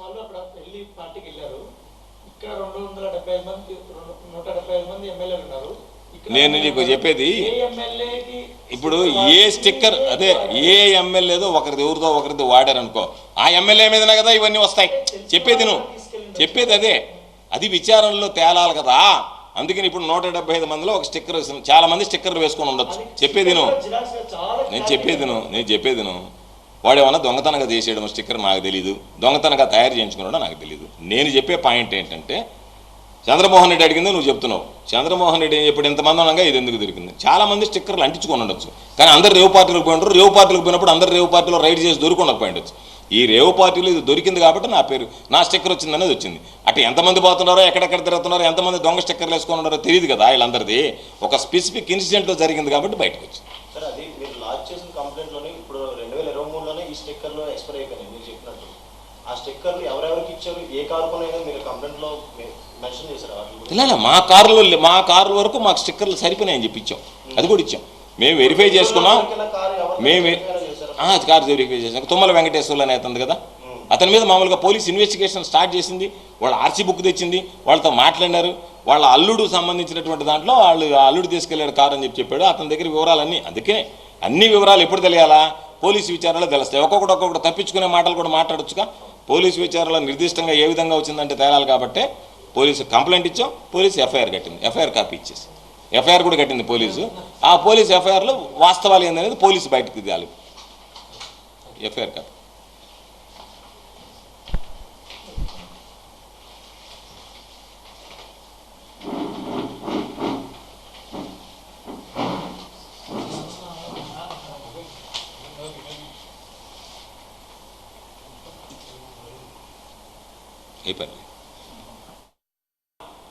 వాళ్ళు అక్కడ పెళ్ళి పార్టీకి వెళ్ళారు. ఇక్కడ రెండు వందల డెబ్బై ఐదు మంది నూట డెబ్బై ఐదు మంది ఎమ్మెల్యేలు ఉన్నారు. నేను నీకు చెప్పేది ఇప్పుడు ఏ స్టిక్కర్ అదే ఏ ఎమ్మెల్యేదో ఒకరిది ఎవరిదో ఒకరిది వాడారనుకో ఆ ఎమ్మెల్యే మీదనే కదా ఇవన్నీ వస్తాయి. చెప్పేది నువ్వు చెప్పేది అదే. అది విచారణలో తేలాలి కదా. అందుకని ఇప్పుడు నూట డెబ్బై ఐదు మందిలో ఒక స్టిక్కర్ వేసిన చాలా మంది స్టిక్కర్లు వేసుకొని ఉండొచ్చు. చెప్పేది నువ్వు. నేను చెప్పేది నువ్వు నేను చెప్పేది నువ్వు. వాడు ఏమన్నా దొంగతనంగా చేసేయడం స్టిక్కర్ నాకు తెలియదు దొంగతనంగా తయారు చేయించుకున్నాడో నాకు తెలియదు నేను చెప్పే పాయింట్ ఏంటంటే చంద్రమోహన్ రెడ్డి అడిగింది నువ్వు చెప్తున్నావు. చంద్రమోహన్ రెడ్డి ఏం చెప్పాడు? ఎంతమంది అనగా ఇది ఎందుకు దొరికింది? చాలామంది స్టిక్కర్లు అంటించుకొని ఉండొచ్చు. కానీ అందరు రేవు పార్టీలకు పోయినారు రేవు పార్టీలకు పోయినప్పుడు అందరు రేవు పార్టీలో రైడ్ చేసి దొరికి ఉండొచ్చు. ఈ రేవు పార్టీలో ఇది దొరికింది కాబట్టి నా పేరు నా స్టిక్కర్ వచ్చింది అనేది వచ్చింది. అటు ఎంతమంది పోతున్నారో ఎక్కడెక్కడ తిరుగుతున్నారో ఎంతమంది దొంగ స్టిక్కర్లు వేసుకొని ఉన్నారో తెలియదు కదా వీళ్ళందరిది. ఒక స్పెసిఫిక్ ఇన్సిడెంట్లో జరిగింది కాబట్టి బయటకు వచ్చింది లాంచ్ చేసిన కంప్లైంట్లోనే ఇప్పుడు రెండు వేల ఇరవై మూడులోనే ఈ స్టిక్కర్లు ఎక్స్పైర్ అయిపోయినాయి మీరు చెప్పినట్టు. ఆ స్టిక్కర్లు ఎవరెవరికి ఇచ్చారు ఏ కారుకునైనా మీరు కంప్లైంట్లో మెన్షన్ చేశారు వాటి మా కారులో మా కారు వరకు మాకు స్టిక్కర్లు సరిపోయినాయని చెప్పి ఇచ్చాం అది కూడా ఇచ్చాం. మేము వెరిఫై చేసుకున్నాం. మేమే. కారు వెరిఫై చేసాం తుమ్మల వెంకటేశ్వర్లు అనే అతను కదా. అతని మీద మామూలుగా పోలీస్ ఇన్వెస్టిగేషన్ స్టార్ట్ చేసింది. వాళ్ళ ఆర్సీ బుక్ తెచ్చింది. వాళ్ళతో మాట్లాడినారు. వాళ్ళ అల్లుడు సంబంధించినటువంటి దాంట్లో వాళ్ళు అల్లుడు తీసుకెళ్ళాడు కారు అని చెప్పి చెప్పాడు. అతని దగ్గర వివరాలన్నీ అందుకే అన్ని వివరాలు ఎప్పుడు తెలియాలా? పోలీసు విచారణలో తెలుస్తాయి. ఒక్కొక్కటి ఒక్కొక్కటి తప్పించుకునే మాటలు కూడా మాట్లాడొచ్చుగా. పోలీసు విచారణలో నిర్దిష్టంగా ఏ విధంగా వచ్చిందంటే తేలాలి కాబట్టి పోలీసు కంప్లైంట్ ఇచ్చాం పోలీసు ఎఫ్ఐఆర్ కట్టింది. ఎఫ్ఐఆర్ కాపీ ఇచ్చేసి. ఎఫ్ఐఆర్ కూడా కట్టింది పోలీసు. ఆ పోలీసు ఎఫ్ఐఆర్లో వాస్తవాలు ఏందనేది పోలీసు బయటకు తీయాలి ఎఫ్ఐఆర్ కాపీ. అయిపోయింది.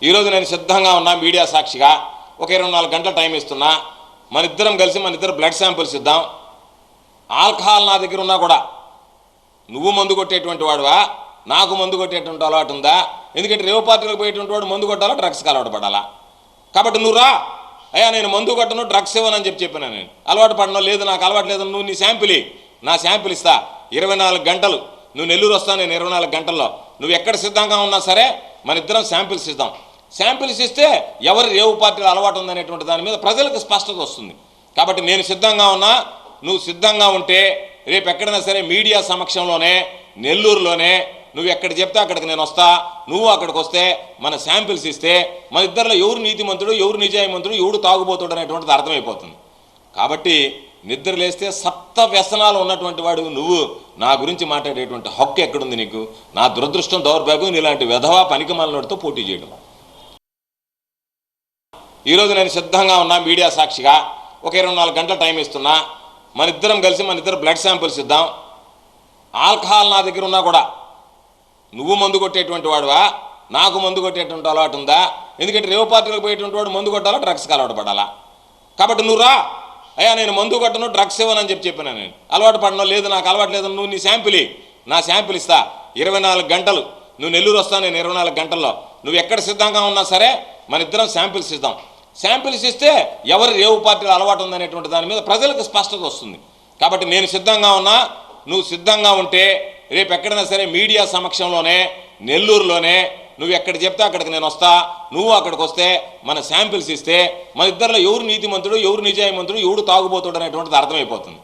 ఈరోజు నేను సిద్ధంగా ఉన్నా మీడియా సాక్షిగా. ఒక ఇరవై నాలుగు గంటల టైం ఇస్తున్నా. మన ఇద్దరం కలిసి మన ఇద్దరు బ్లడ్ శాంపిల్స్ ఇద్దాం. ఆల్కహాల్ నా దగ్గర ఉన్నా కూడా. నువ్వు మందు కొట్టేటువంటి వాడువా? నాకు మందు కొట్టేటువంటి అలవాటు ఉందా? ఎందుకంటే రేవు పార్టీలకు పోయేటువంటి వాడు మందు కొట్టాలా డ్రగ్స్కి అలవాటు పడాలా? కాబట్టి నువ్వు రా. అయ్యా నేను మందు కొట్టను డ్రగ్స్ ఇవ్వనని చెప్పి చెప్పాను నేను. అలవాటు పడను లేదు నాకు అలవాటు లేదు నువ్వు నీ శాంపిల్. నా శాంపిల్ ఇస్తా. ఇరవై నాలుగు గంటలు. నువ్వు నెల్లూరు వస్తా నేను ఇరవై నాలుగు గంటల్లో. నువ్వు ఎక్కడ సిద్ధంగా ఉన్నా సరే మన ఇద్దరం శాంపిల్స్ ఇద్దాం శాంపిల్స్ ఇస్తే ఎవరి రేవు పార్టీలో అలవాటు ఉందనేటువంటి దాని మీద ప్రజలకు స్పష్టత వస్తుంది. కాబట్టి నేను సిద్ధంగా ఉన్నా నువ్వు సిద్ధంగా ఉంటే రేపు ఎక్కడైనా సరే మీడియా సమక్షంలోనే నెల్లూరులోనే నువ్వు ఎక్కడ చెప్తే అక్కడికి నేను వస్తా నువ్వు అక్కడికి వస్తే మన శాంపిల్స్ ఇస్తే మన ఇద్దరిలో ఎవరు నీతిమంతుడు ఎవరు నిజాయమంతుడు ఎవడు తాగుబోతుడు అనేటువంటిది అర్థమైపోతుంది. కాబట్టి నిద్ర లేస్తే సప్త వ్యసనాలు ఉన్నటువంటి వాడు నువ్వు. నా గురించి మాట్లాడేటువంటి హక్కు ఎక్కడుంది నీకు? నా దురదృష్టం దౌర్భాగ్యం నీలాంటి విధవా పనికిమాలనోడితో పోటీ చేయడం. ఈరోజు నేను సిద్ధంగా ఉన్నా మీడియా సాక్షిగా. ఒక ఇరవై నాలుగు గంటల టైం ఇస్తున్నా. మన ఇద్దరం కలిసి మన ఇద్దరు బ్లడ్ శాంపిల్స్ ఇద్దాం. ఆల్కహాల్ నా దగ్గర ఉన్నా కూడా. నువ్వు మందు కొట్టేటువంటి వాడువా? నాకు మందు కొట్టేటువంటి అలవాటు ఉందా? ఎందుకంటే రేవు పార్టీలకు పోయేటువంటి వాడు మందు కొట్టాలా డ్రగ్స్కి అలవాటు పడాలా? కాబట్టి నువ్వు రా. అయ్యా నేను మందు కొట్టను డ్రగ్స్ ఇవ్వనని చెప్పి చెప్పినా నేను. అలవాటు పడను లేదు నాకు అలవాటు లేదు నువ్వు నీ శాంపిల్ నా శాంపిల్ ఇస్తా. ఇరవై నాలుగు గంటలు. నువ్వు నెల్లూరు వస్తా నేను ఇరవై నాలుగు గంటల్లో. నువ్వు ఎక్కడ సిద్ధంగా ఉన్నా సరే మన ఇద్దరం శాంపిల్స్ ఇద్దాం. శాంపిల్స్ ఇస్తే ఎవరి రేవు పార్టీలో అలవాటు ఉందనేటువంటి దాని మీద ప్రజలకు స్పష్టత వస్తుంది. కాబట్టి నేను సిద్ధంగా ఉన్నా నువ్వు సిద్ధంగా ఉంటే రేపు ఎక్కడైనా సరే మీడియా సమక్షంలోనే నెల్లూరులోనే నువ్వు ఎక్కడ చెప్తే అక్కడికి నేను వస్తా. నువ్వు అక్కడికి వస్తే మన శాంపిల్స్ ఇస్తే మన ఇద్దరిలో ఎవరు నీతిమంతుడు ఎవరు నిజాయమంతుడు ఎవడు తాగుబోతుడు అనేటువంటిది అర్థమైపోతుంది.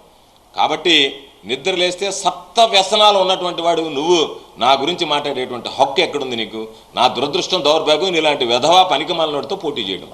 కాబట్టి నిద్ర లేస్తే సప్త వ్యసనాలు ఉన్నటువంటి వాడు నువ్వు. నా గురించి మాట్లాడేటువంటి హక్కు ఎక్కడుంది నీకు? నా దురదృష్టం దౌర్భాగ్యం నీలాంటి విధవా పనికిమాలనోడితో పోటీ చేయడం.